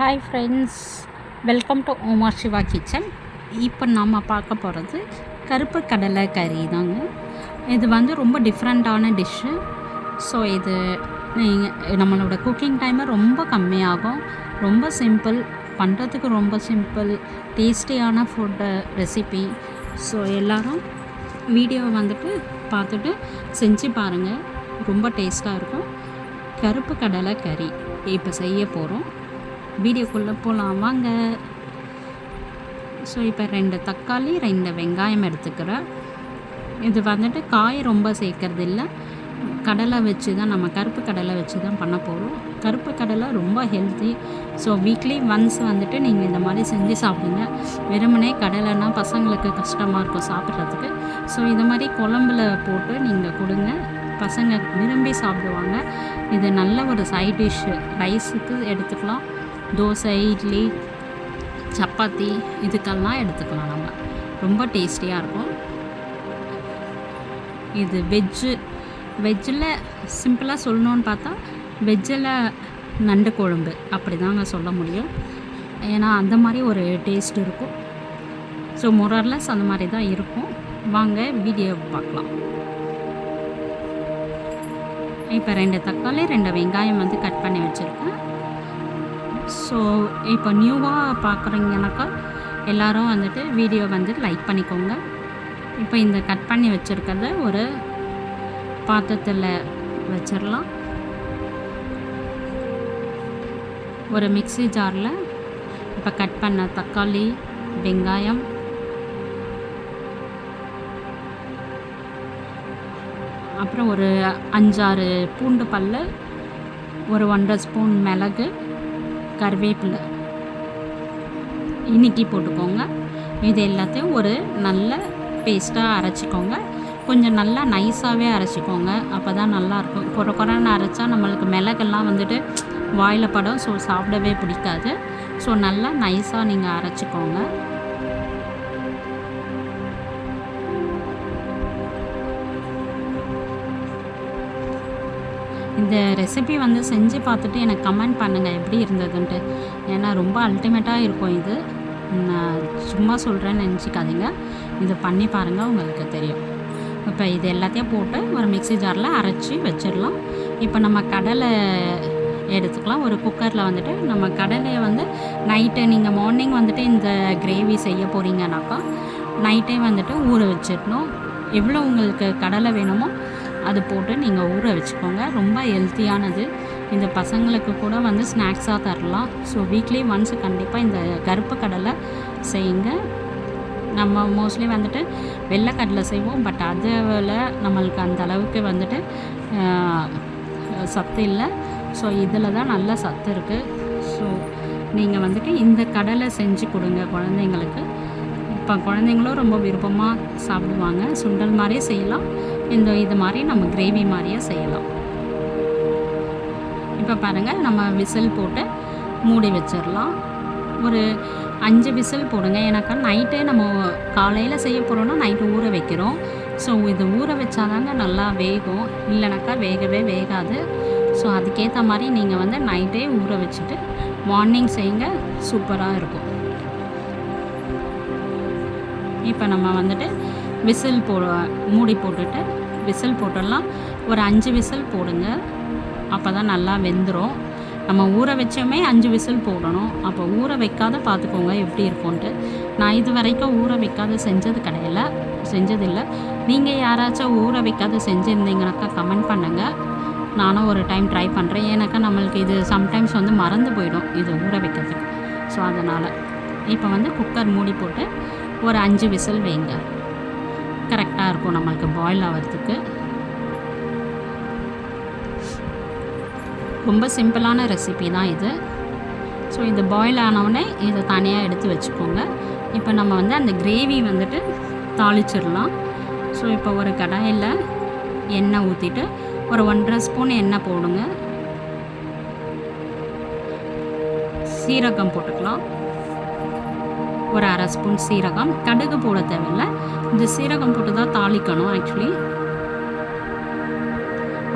Hi friends welcome to Omar Siva kitchen இப்போ நம்ம பார்க்க போகிறது கருப்பு கடலை கறி தாங்க. இது வந்து ரொம்ப டிஃப்ரெண்ட்டான டிஷ்ஷு ஸோ இது நீங்கள் நம்மளோட குக்கிங் டைமை ரொம்ப கம்மியாகும். ரொம்ப சிம்பிள் பண்ணுறதுக்கு ரொம்ப சிம்பிள் டேஸ்டியான ஃபுட்டு ரெசிபி ஸோ எல்லோரும் வீடியோவை வந்துட்டு பார்த்துட்டு செஞ்சு பாருங்கள் ரொம்ப டேஸ்ட்டாக இருக்கும். கருப்பு கடலை கறி இப்போ செய்ய போகிறோம் வீடியோக்குள்ளே போகலாம் வாங்க. ஸோ இப்போ ரெண்டு தக்காளி ரெண்டு வெங்காயம் எடுத்துக்கிறேன். இது வந்துட்டு காய் ரொம்ப சேர்க்கறது இல்லை கடலை வச்சு தான் நம்ம கருப்பு கடலை வச்சு தான் பண்ண போகிறோம் கருப்பு கடலை ரொம்ப ஹெல்த்தி ஸோ வீக்லி ஒன்ஸ் வந்துட்டு நீங்கள் இந்த மாதிரி செஞ்சு சாப்பிடுங்க. வெறுமனே கடலைன்னா பசங்களுக்கு கஷ்டமாக இருக்கும் சாப்பிட்றதுக்கு. ஸோ இது மாதிரி குழம்புல போட்டு நீங்கள் கொடுங்க. பசங்க விரும்பி சாப்பிடுவாங்க. இது நல்ல ஒரு சைட் டிஷ்ஷு ரைஸுக்கு எடுத்துக்கலாம். தோசை இட்லி சப்பாத்தி இதுக்கெல்லாம் எடுத்துக்கலாம் நம்ம. ரொம்ப டேஸ்டியாக இருக்கும். இது வெஜ்ஜு. வெஜ்ஜில் சிம்பிளாக சொல்லணுன்னு பார்த்தா வெஜ்ஜில் நண்டு குழம்பு. அப்படி தாங்க சொல்ல முடியும். ஏன்னா அந்த மாதிரி ஒரு டேஸ்ட் இருக்கும். ஸோ மொரர்லஸ் அந்த மாதிரி தான் இருக்கும். வாங்க வீடியோ பார்க்கலாம். இப்போ ரெண்டு தக்காளி ரெண்டு வெங்காயம் வந்து கட் பண்ணி வச்சுருக்கேன். ஸோ இப்போ நியூவாக பார்க்குறீங்கனாக்கா எல்லோரும் வந்துட்டு வீடியோ வந்து லைக் பண்ணிக்கோங்க. இப்போ இந்த கட் பண்ணி வச்சுருக்கிறத ஒரு பாத்திரத்தில் வச்சிடலாம். ஒரு மிக்ஸி ஜாரில் இப்போ கட் பண்ண தக்காளி வெங்காயம் அப்புறம் ஒரு அஞ்சாறு பூண்டு பல்லு ஒரு ஒன்றரை ஸ்பூன் மிளகு கருவேப்பிலை. இனிக்கி போட்டுக்கோங்க. இது எல்லாத்தையும் ஒரு நல்ல பேஸ்ட்டாக அரைச்சிக்கோங்க. கொஞ்சம் நல்லா நைஸாகவே அரைச்சிக்கோங்க. அப்போ தான் நல்லாயிருக்கும் குறை குறைன்னு அரைச்சா நம்மளுக்கு மிளகெல்லாம் வந்துட்டு வாயில் படம். ஸோ சாப்பிடவே பிடிக்காது. ஸோ நல்லா நைஸாக நீங்கள் அரைச்சிக்கோங்க. இந்த ரெசிபி வந்து செஞ்சு பார்த்துட்டு எனக்கு கமெண்ட் பண்ணுங்கள் எப்படி இருந்ததுன்ட்டு. ஏன்னா ரொம்ப அல்டிமேட்டாக இருக்கும் இது. நான் சும்மா சொல்கிறேன்னு நினச்சிக்காதீங்க. இது பண்ணி பாருங்கள் உங்களுக்கு தெரியும். இப்போ இது எல்லாத்தையும் போட்டு ஒரு மிக்ஸி ஜாரில் அரைச்சி வச்சிடலாம். இப்போ நம்ம கடலை எடுத்துக்கலாம். ஒரு குக்கரில் வந்துட்டு நம்ம கடலையை வந்து நைட்டு நீங்கள் மார்னிங் வந்துட்டு இந்த கிரேவி செய்ய போகிறீங்கனாக்கா நைட்டே வந்துட்டு ஊற வச்சிடணும். எவ்வளோ உங்களுக்கு கடலை வேணுமோ அது போட்டு நீங்கள் ஊற வச்சுக்கோங்க. ரொம்ப ஹெல்த்தியானது இந்த பசங்களுக்கு கூட வந்து ஸ்நாக்ஸாக தரலாம். ஸோ வீக்லி ஒன்ஸ் கண்டிப்பாக இந்த கருப்பு கடலை செய்யுங்க. நம்ம மோஸ்ட்லி வந்துட்டு வெள்ளைக்கடலை செய்வோம். பட் அதில் நம்மளுக்கு அந்த அளவுக்கு வந்துட்டு சத்து இல்லை. ஸோ இதில் தான் நல்ல சத்து இருக்குது ஸோ நீங்கள் வந்துட்டு இந்த கடலை செஞ்சு கொடுங்க குழந்தைங்களுக்கு. இப்போ குழந்தைங்களும் ரொம்ப விருப்பமாக சாப்பிடுவாங்க. சுண்டல் மாதிரியே செய்யலாம். இந்த இது மாதிரி நம்ம கிரேவி மாதிரியே செய்யலாம். இப்போ பாருங்கள் நம்ம விசில் போட்டு மூடி வச்சிடலாம். ஒரு அஞ்சு விசில் போடுங்க. ஏன்னாக்கா நைட்டே நம்ம காலையில் செய்ய போகிறோன்னா நைட்டு ஊற வைக்கிறோம். ஸோ இது ஊற வச்சாதாங்க நல்லா வேகும். இல்லைனாக்கா வேகவே வேகாது. ஸோ அதுக்கேற்ற மாதிரி நீங்கள் வந்து நைட்டே ஊற வச்சுட்டு மார்னிங் செய்யுங்க. சூப்பராக இருக்கும். இப்போ நம்ம வந்துட்டு விசில் போ மூடி போட்டுட்டு விசில் போட்டுடலாம். ஒரு அஞ்சு விசில் போடுங்க. அப்போ தான் நல்லா வெந்துடும் நம்ம ஊற வச்சோமே அஞ்சு விசில் போடணும். அப்போ ஊற வைக்காத பார்த்துக்கோங்க எப்படி இருக்கும்ன்ட்டு. நான் இது வரைக்கும் ஊற வைக்காத செஞ்சது கிடையாது செஞ்சதில்லை. நீங்கள் யாராச்சும் ஊற வைக்காத செஞ்சுருந்தீங்கனாக்கா கமெண்ட் பண்ணுங்கள் நானும் ஒரு டைம் ட்ரை பண்ணுறேன் ஏன்னாக்கா நம்மளுக்கு இது சம்டைம்ஸ் வந்து மறந்து போயிடும் இது ஊற வைக்கிறதுக்கு. ஸோ அதனால். இப்போ வந்து குக்கர் மூடி போட்டு ஒரு அஞ்சு விசில் வைங்க. கரெக்டாக இருக்கும் நம்மளுக்கு பாயில் ஆகிறதுக்கு ரொம்ப சிம்பிளான ரெசிபி தான் இது. ஸோ இது பாயில் ஆனவுடனே இதை தனியாக எடுத்து வச்சுக்கோங்க. இப்போ நம்ம வந்து அந்த கிரேவி வந்துட்டு தாளிச்சிடலாம். ஸோ இப்போ ஒரு கடாயில் எண்ணெய் ஊற்றிட்டு ஒரு ஒன்றரை ஸ்பூன் எண்ணெய் போடுங்க. சீரகம் போட்டுக்கலாம். ஒரு அரை ஸ்பூன் சீரகம். கடுகு போட தேவையில்லை. இந்த சீரகம் போட்டு தான் தாளிக்கணும் ஆக்சுவலி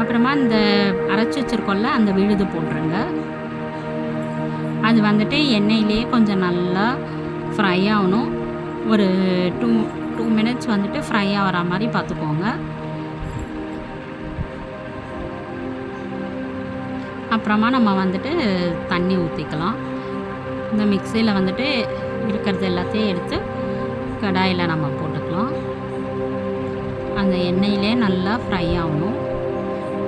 அப்புறமா இந்த அரைச்சி வச்சிருக்கோம்ல அந்த விழுது போட்டுருங்க. அது அது வந்துட்டு எண்ணெயிலே கொஞ்சம் நல்லா ஃப்ரை ஆகணும். ஒரு டூ டூ மினிட்ஸ் வந்துட்டு ஃப்ரை ஆகிற மாதிரி பார்த்துக்கோங்க. அப்புறமா நம்ம வந்துட்டு தண்ணி ஊற்றிக்கலாம் இந்த மிக்சியில் வந்துட்டு இருக்கிறது எல்லாத்தையும் எடுத்து கடாயில் நம்ம போட்டுக்கலாம். அந்த எண்ணெயிலே நல்லா ஃப்ரை ஆகணும்.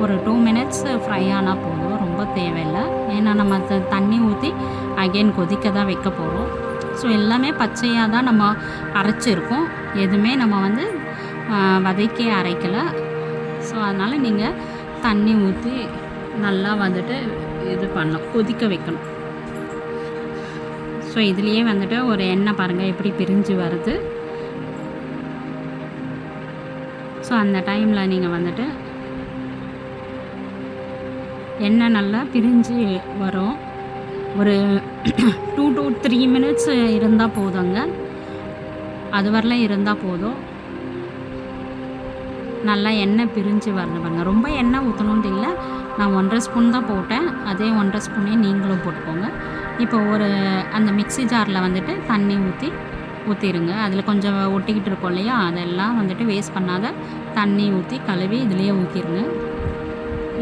ஒரு டூ மினிட்ஸ் ஃப்ரை ஆனால் போதும் ரொம்ப தேவையில்லை. ஏன்னா நம்ம த தண்ணி ஊற்றி அகெயின் கொதிக்க தான் வைக்க போகிறோம் ஸோ எல்லாமே பச்சையாக தான் நம்ம அரைச்சிருக்கோம். எதுவுமே நம்ம வந்து வதக்கி அரைக்கலை. ஸோ அதனால் நீங்கள் தண்ணி ஊற்றி நல்லா வந்துட்டு இது பண்ணணும் கொதிக்க வைக்கணும். ஸோ இதுலேயே வந்துட்டு ஒரு எண்ணெய் பாருங்கள் எப்படி பிரிஞ்சு வருது. ஸோ அந்த டைமில் நீங்கள் வந்துட்டு எண்ணெய் நல்லா பிரிஞ்சு வரும். ஒரு டூ டு த்ரீ மினிட்ஸ் இருந்தால் போதுங்க. அது வரலாம் இருந்தால் போதும். நல்லா எண்ணெய் பிரிஞ்சு வரணும் பாருங்கள் ரொம்ப எண்ணெய் ஊற்றணுன்ட்டு இல்லை. நான் ஒன்றரை ஸ்பூன் தான் போட்டேன். அதே ஒன்றரை ஸ்பூனே நீங்களும் போட்டுக்கோங்க. இப்போ ஒரு அந்த மிக்சி ஜாரில் வந்துட்டு தண்ணி ஊற்றி ஊற்றிடுங்க அதில் கொஞ்சம் ஒட்டிக்கிட்டு இருக்கோம் இல்லையா? அதெல்லாம் வந்துட்டு வேஸ்ட் பண்ணாத தண்ணி ஊற்றி கழுவி இதுலேயே ஊற்றிடுங்க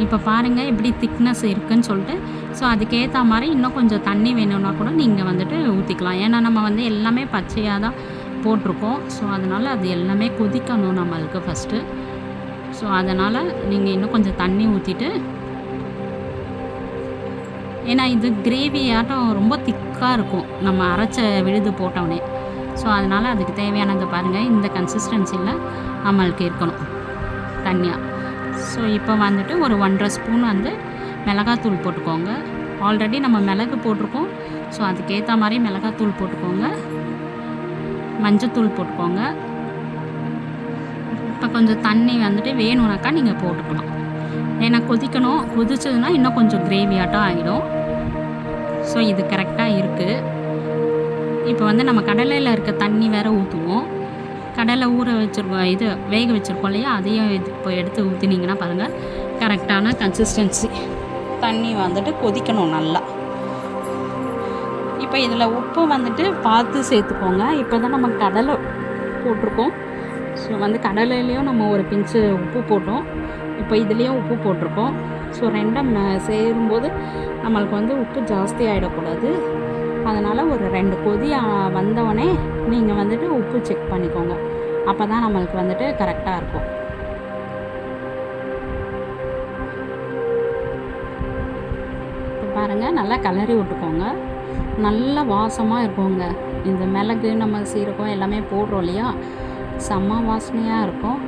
இப்போ பாருங்கள் எப்படி திக்னஸ் இருக்குதுன்னு சொல்லிட்டு. ஸோ அதுக்கேற்ற மாதிரி இன்னும் கொஞ்சம் தண்ணி வேணும்னா கூட நீங்கள் வந்துட்டு ஊற்றிக்கலாம் ஏன்னா நம்ம வந்து எல்லாமே பச்சையாக தான் போட்டிருக்கோம். ஸோ அதனால் அது எல்லாமே கொதிக்கணும் நம்மளுக்கு ஃபஸ்ட்டு ஸோ அதனால் நீங்கள் இன்னும் கொஞ்சம் தண்ணி ஊற்றிட்டு ஏன்னா இது கிரேவி ஆட்டம் ரொம்ப திக்காக இருக்கும். நம்ம அரைச்ச விழுது போட்டோடனே ஸோ அதனால் அதுக்கு தேவையானதை பாருங்கள் இந்த கன்சிஸ்டன்சியில் நம்மளுக்கு இருக்கணும். தனியாக ஸோ இப்போ வந்துட்டு ஒரு ஒன்றரை ஸ்பூன் வந்து மிளகாத்தூள் போட்டுக்கோங்க. ஆல்ரெடி நம்ம மிளகு போட்டிருக்கோம். ஸோ அதுக்கேற்ற மாதிரி மிளகாத்தூள் போட்டுக்கோங்க. மஞ்சத்தூள் போட்டுக்கோங்க. இப்போ கொஞ்சம் தண்ணி வந்துட்டு வேணும்னாக்கா நீங்கள் போட்டுக்கலாம். ஏன்னா கொதிக்கணும் கொதிச்சதுன்னா இன்னும் கொஞ்சம் கிரேவியாட்டம் ஆகிடும் ஸோ இது கரெக்டாக இருக்குது இப்போ வந்து நம்ம கடலையில் இருக்க தண்ணி வேறு ஊற்றுவோம் கடலை ஊற வச்சுருக்கோம் இது வேக வச்சுருக்கோம் இல்லையா? அதையும் இது இப்போ எடுத்து ஊற்றினீங்கன்னா பாருங்கள் கரெக்டான கன்சிஸ்டன்சி தண்ணி வந்துட்டு கொதிக்கணும் நல்லா. இப்போ இதில் உப்பு வந்துட்டு பார்த்து சேர்த்துக்கோங்க. இப்போ தான் நம்ம கடலை போட்டிருக்கோம். ஸோ வந்து கடலையிலையும் நம்ம ஒரு பிஞ்சு உப்பு போட்டோம். இப்போ இதுலேயும் உப்பு போட்டிருக்கோம். ஸோ ரெண்டும் சேரும்போது நம்மளுக்கு வந்து உப்பு ஜாஸ்தி ஆகிடக்கூடாது அதனால் ஒரு ரெண்டு கொதி வந்தவொடனே நீங்கள் வந்துட்டு உப்பு செக் பண்ணிக்கோங்க. அப்போ தான் நம்மளுக்கு வந்துட்டு கரெக்டாக இருக்கும். பாருங்கள் நல்லா கலரி விட்டுக்கோங்க. நல்ல வாசமாக இருக்குங்க. இந்த மிளகு நம்ம சீரகம் எல்லாமே போடுறோம் இல்லையா? செம்ம வாசனையாக இருக்கும்.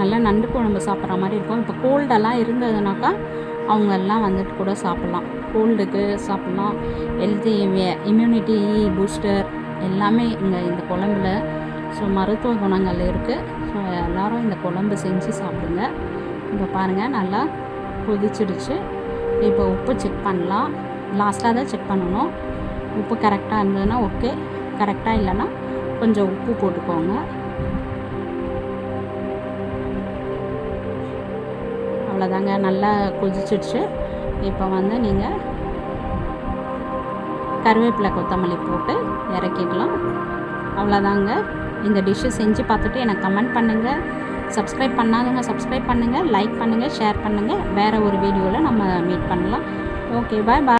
நல்லா நண்டு குழம்பு சாப்பிட்ற மாதிரி இருக்கும். இப்போ கோல்டெல்லாம் இருந்ததுனாக்கா அவங்க எல்லாம் வந்துட்டு கூட சாப்பிட்லாம். கோல்டுக்கு சாப்பிட்லாம். ஹெல்த்தி இம்யூனிட்டி பூஸ்டர் எல்லாமே இங்கே இந்த குழம்புல. ஸோ மருத்துவ குணங்கள் இருக்குது ஸோ எல்லோரும் இந்த குழம்பு செஞ்சு சாப்பிடுங்க. இப்போ பாருங்கள் நல்லா கொதிச்சிடுச்சு. இப்போ உப்பு செக் பண்ணலாம். லாஸ்ட்டாக தான் செக் பண்ணணும். உப்பு கரெக்டாக இருந்ததுன்னா ஓகே கரெக்டாக இல்லைன்னா கொஞ்சம் உப்பு போட்டுக்கோங்க. அவ்வளோதாங்க நல்லா கொதிச்சிடுச்சு. இப்போ வந்து நீங்கள் கருவேப்பிலை கொத்தமல்லி போட்டு இறக்கிக்கலாம் அவ்வளோதாங்க. இந்த டிஷ்ஷு செஞ்சு பார்த்துட்டு எனக்கு கமெண்ட் பண்ணுங்கள் சப்ஸ்கிரைப் பண்ணாதவங்க சப்ஸ்கிரைப் பண்ணுங்கள் லைக் பண்ணுங்கள் ஷேர் பண்ணுங்கள் வேறு ஒரு வீடியோவில் நம்ம மீட் பண்ணலாம். Okay bye bye.